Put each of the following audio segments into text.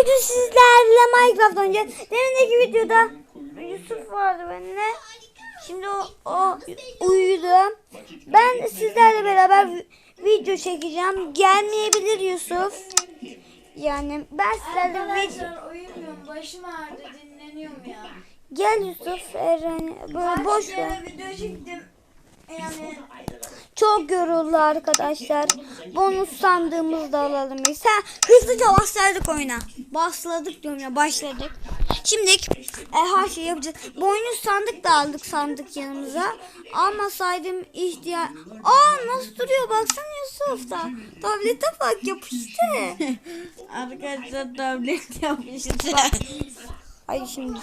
bugün sizlerle Minecraft oynayacağız. Demindeki videoda Yusuf vardı benimle. Şimdi o, o uyudu. Ben sizlerle beraber vi- video çekeceğim. Gelmeyebilir Yusuf. Yani ben sizlerle video... Uyumuyorum. Başım ağrıdı. Dinleniyorum ya. Gel Yusuf Eren böyle boş ver. video çektim. Yani Çok yoruldu arkadaşlar. Bonus sandığımızı da alalım. biz. Sen hızlıca başladık oyuna. Başladık diyorum ya başladık. Şimdi e, her şeyi yapacağız. Bonus sandık da aldık sandık yanımıza. Almasaydım ihtiyaç... Aa nasıl duruyor baksana Yusuf da. Tablete bak yapıştı. arkadaşlar tablet yapmıştı. Ay şimdi.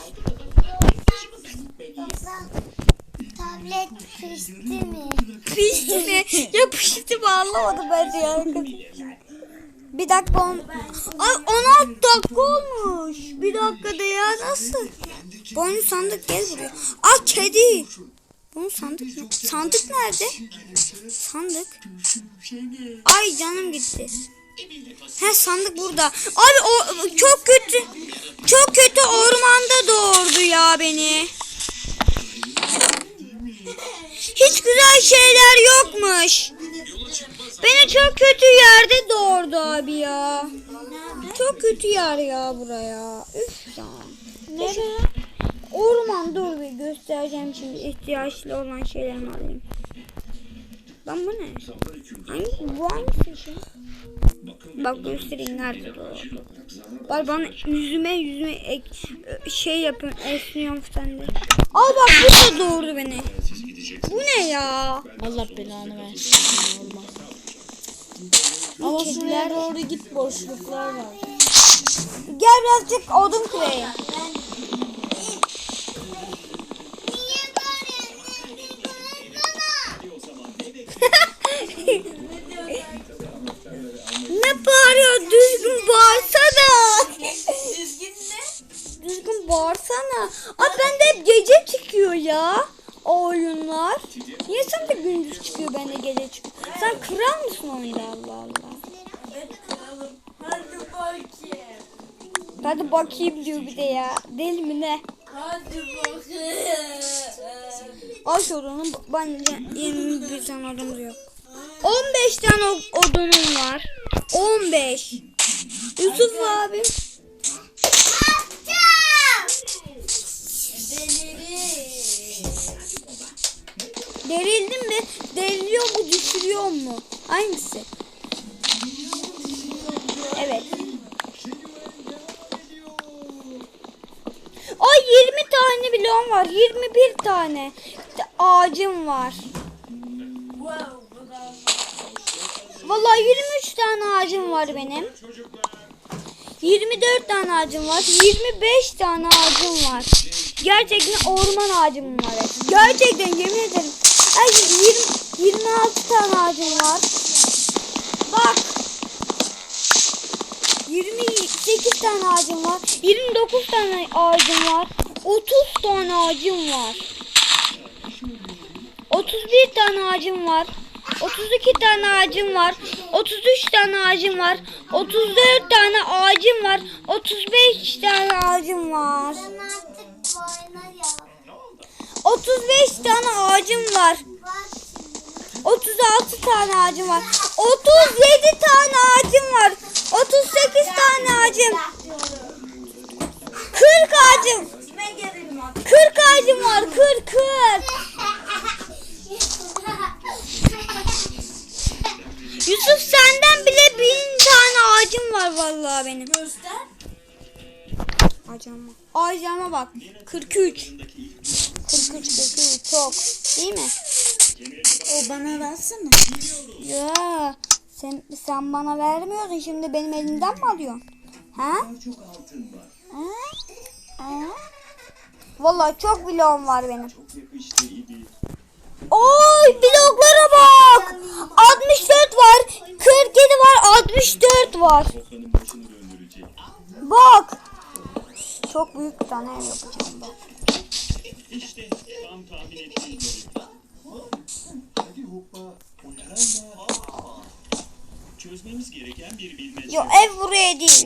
Tablet kırıştı mı? Pişti mi? Yapıştı mı anlamadım ben de ya. Bir dakika on... Ay 16 dakika olmuş. Bir dakikada ya nasıl? Boynu sandık gel buraya. Aa kedi. Bunun sandık mı? Sandık nerede? Sandık. Ay canım gitti. He sandık burada. Abi o. Çok kötü ormanda doğurdu ya beni. Hiç güzel şeyler yokmuş. Beni çok kötü yerde doğurdu abi ya. Çok kötü yer ya buraya. Üf ya. Nereye? Orman dur bir göstereceğim şimdi ihtiyaçlı olan şeylerimi alayım. Ben bu ne? Hangi, bu hangisi şey? Bak göstereyim nerede doğru. Bak bana yüzüme yüzüme ek, şey yapın esniyorum sen de. Al bak bu da doğurdu beni. Bu ne ya? Allah belanı versin. Olmaz. Ama şuraya doğru git boşluklar var. Gel birazcık odun kırayım. ne bağırıyor? Düzgün bağırsana. Düzgün ne? Düzgün bağırsana. Ay bende hep gece çıkıyor ya. O oyunlar. Niye sen de gündüz çıkıyor ben de gece çıkıyor? Sen kral mısın oyunda Allah Allah. Evet kralım. Hadi bakayım. Hadi bakayım diyor bir de ya. Deli mi ne? Hadi bakayım. Al şu odunu. Bence 21 tane odunumuz yok. 15 tane odunum var. 15. Yusuf abi. Derildin mi? Deriliyor mu düşürüyor mu? Hangisi? Evet. 20 tane bloğum var. 21 tane ağacım var. Vallahi 23 tane ağacım var benim. 24 tane ağacım var. 25 tane ağacım var. Gerçekten orman ağacım var. Gerçekten yemin ederim. Ay 20, 26 tane ağacım var. Bak. 28 tane ağacım var. 29 tane ağacım var. 30 tane ağacım var. 31 tane ağacım var. 32 tane ağacım var. 33 tane ağacım var. 34 tane ağacım var. 35 tane ağacım var. Ben artık boyuna yap. 35 tane ağacım var. Bak 36 tane ağacım var. 37 tane ağacım var. 38 tane ağacım. 40 ağacım. 40 ağacım var. 40 40. Yusuf senden bile bin tane ağacım var vallahi benim. Göster. Ağacıma. Ağacıma bak. 43. 43 43 çok. Değil mi? O bana versene. Ya sen sen bana vermiyordun şimdi benim elimden mi alıyorsun? Ha? Ha? Ha? Vallahi çok bloğum var benim. Oy bloklara bak. 64 var. 47 var. 64 var. Bak. Çok büyük bir tane ev yapacağım ben. Çözmemiz gereken bir bilmece. Yo ev buraya değil.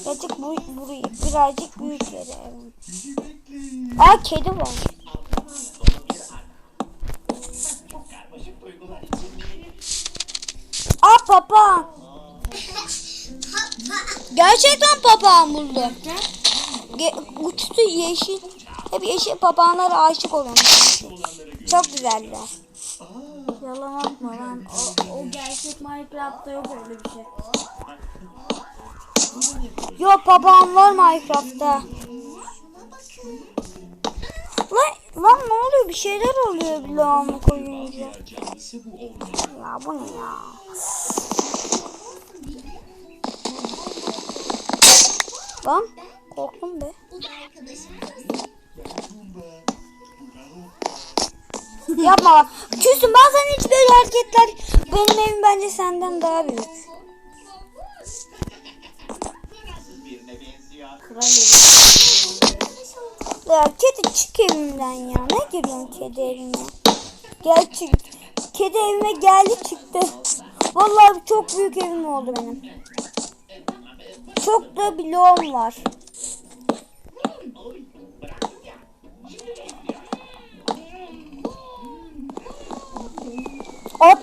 Birazcık bu, burayı birazcık büyük yere. Aa kedi var. Aa papağan. Gerçekten papağan buldu. Ge uçtu yeşil. Hep yeşil papağanlara aşık oluyorum. Çok güzeller. Yalan atma lan. O, o gerçek Minecraft'ta yok öyle bir şey. Yok papağan var Minecraft'ta. Lan, lan ne oluyor? Bir şeyler oluyor bloğumu koyunca. Ya bu ne ya? Lan korktum be. Yapma bak. Küstüm bazen hiç böyle hareketler. Benim evim bence senden daha büyük. Ya kedi çık evimden ya. Ne giriyorsun kedi evime? Gel çık. Kedi evime geldi çıktı. Vallahi çok büyük evim oldu benim. Çok da bloğum var.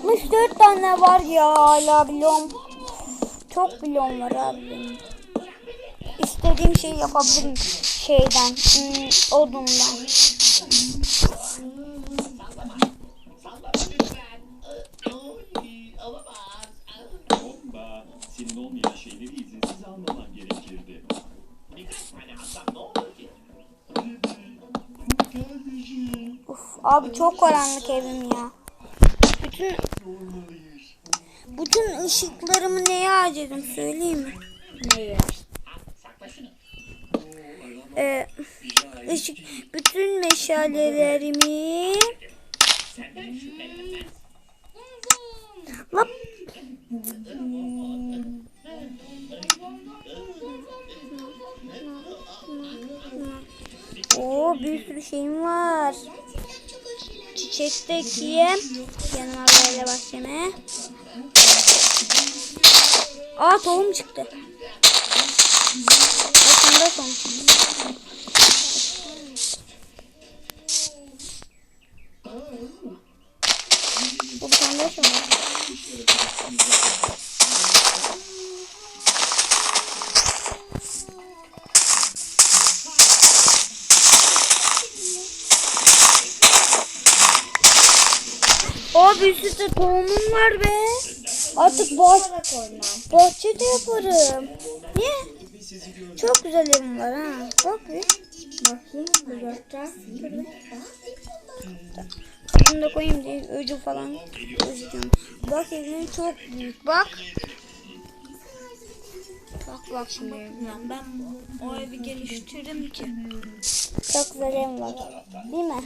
Altmış dört tane var ya hala bloğum. Çok bloğum var abi benim. İstediğim şeyi yapabilirim şeyden, hmm, odundan. Senin olmayan şeyleri izinsiz almaman gerekirdi. Uf, abi çok karanlık evim ya. Bütün bütün ışıklarımı neye harcadım söyleyeyim mi? Neye? Ee, ışık, bütün meşalelerimi Ekeyim. Yanıma böyle bahçeme. Aa tohum çıktı. Bakın da tohum çıktı. Bu bir tane daha şey var. Sürü tohumum var be. Artık bah bahçede yaparım. Niye? Çok güzel evim var ha. Bak bir. Bakayım göster. Bunu da koyayım diye öcü falan. Bak evim çok büyük. Bak. Bak bak şimdi. Ya ben o evi geliştiririm ki. Çok evim var. Değil mi?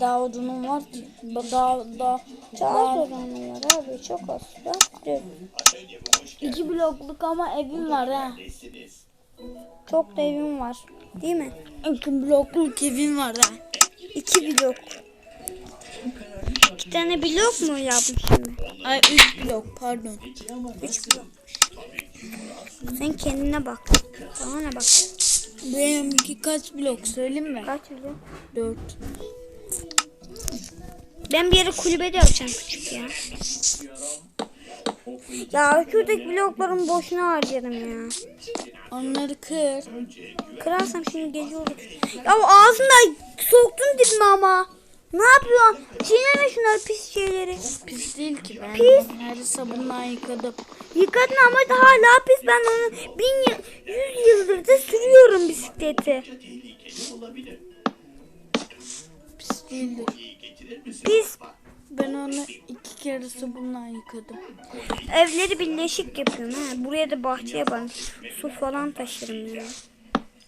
Daha odunum var Daha, daha, Çok az oranı var abi. Çok az. Bak dur. iki blokluk ama evim var ha. Çok da evim var. Değil mi? İki blokluk evim var ha. İki blok. İki tane blok mu yapmışım? Ay üç blok pardon. Üç blok. Sen kendine bak. Bana bak. Benimki kaç blok söyleyeyim mi? Kaç blok? Dört. Ben bir yere kulübede yapacağım küçük ya. Ya şuradaki bloklarımı boşuna harcadım ya. Onları kır. Kırarsam şimdi gece olur. Ya ağzımda soktun dibime ama. Ne yapıyorsun? Çiğneme şunları pis şeyleri. Pis değil ki ben. Pis. Her sabunla yıkadım. Yıkadın ama hala pis. Ben onu bin yıl, yüz yıldır da sürüyorum bisikleti. Pis değildi. Pis. Ben onu iki kere sabunla yıkadım. Evleri birleşik yapıyorum ha. Buraya da bahçe yaparım. Su falan taşırım ya.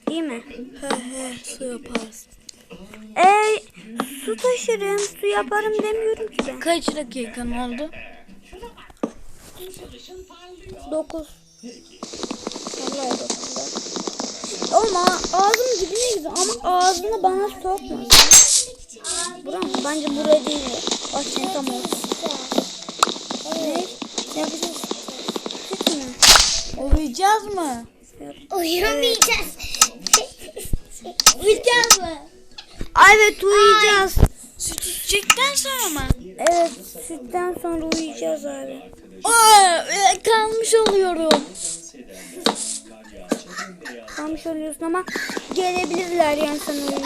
Değil mi? He he su yaparsın. Ee, su taşırım, su yaparım demiyorum ki ben. Kaç dakikan oldu? 9. Vallahi 9. Oğlum ağ- ağzım dibine gidiyor ama ağzını bana sokma. Bura mı? Bence buraya değil. Bak sen tam orası. Ne? Ne yapacağız? Olacağız mı? Süt. Uyumayacağız. Uyuyacağız mı? Evet uyuyacağız. Süt içecekten sonra mı? Evet sütten sonra uyuyacağız abi. Aa, e, kalmış oluyorum. Kalmış oluyorsun ama gelebilirler yani sen uyurken.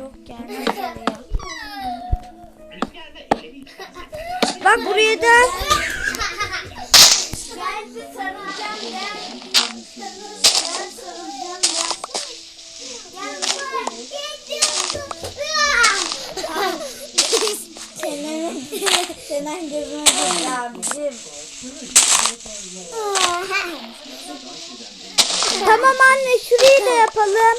Yok gelmezler ya. Bak buraya da Gel bir sarılacağım gel. Gel sarılacağım gel. Gel buraya. Senin, senin gözüne girdi abicim. Tamam anne şurayı da yapalım.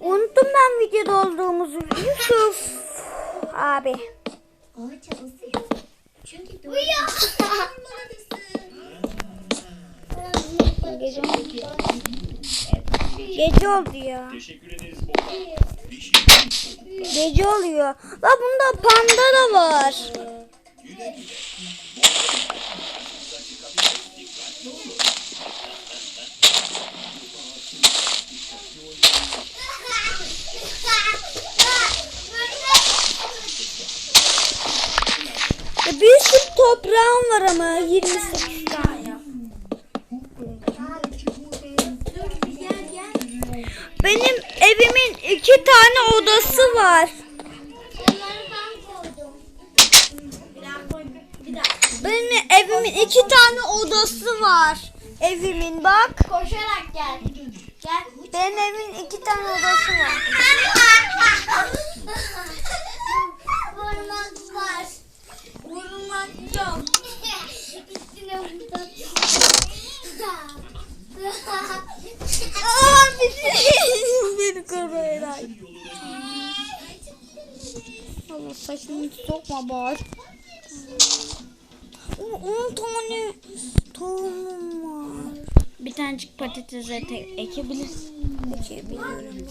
Unuttum ben videoda olduğumuzu. Yusuf abi. Gece oldu. Ya. Teşekkür ederiz Gece oluyor. La bunda panda da var. Bir sürü toprağım var ama 28 tane. Benim evimin iki tane odası var. Benim evimin iki tane odası var. Evimin bak. Koşarak gel. Gel. Benim evimin iki tane odası var. Vurmak var. Vurmak yok. Üstüne vurmak. Aa, beni, beni koru Eray. Allah saçımı sokma bari. On, on tane tohumum var. Bir tanecik patates ekebilirsin. Ekebiliyorum.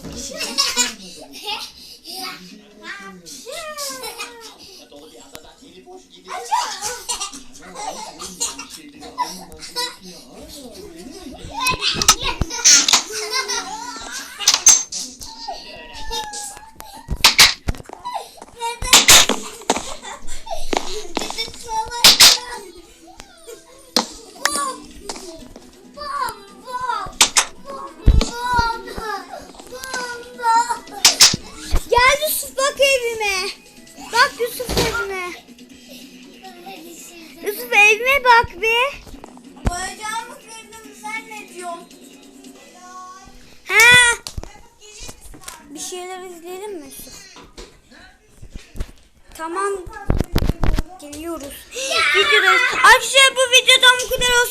Gel Yusuf bak evime. Bak Yusuf evime. Yusuf evime bak bir. Bacağımı kırdım sen ne diyorsun? Ha. Bir şeyler izleyelim mi Yusuf? Tamam. Geliyoruz. Videodayız. Arkadaşlar bu videodan bu kadar olsun.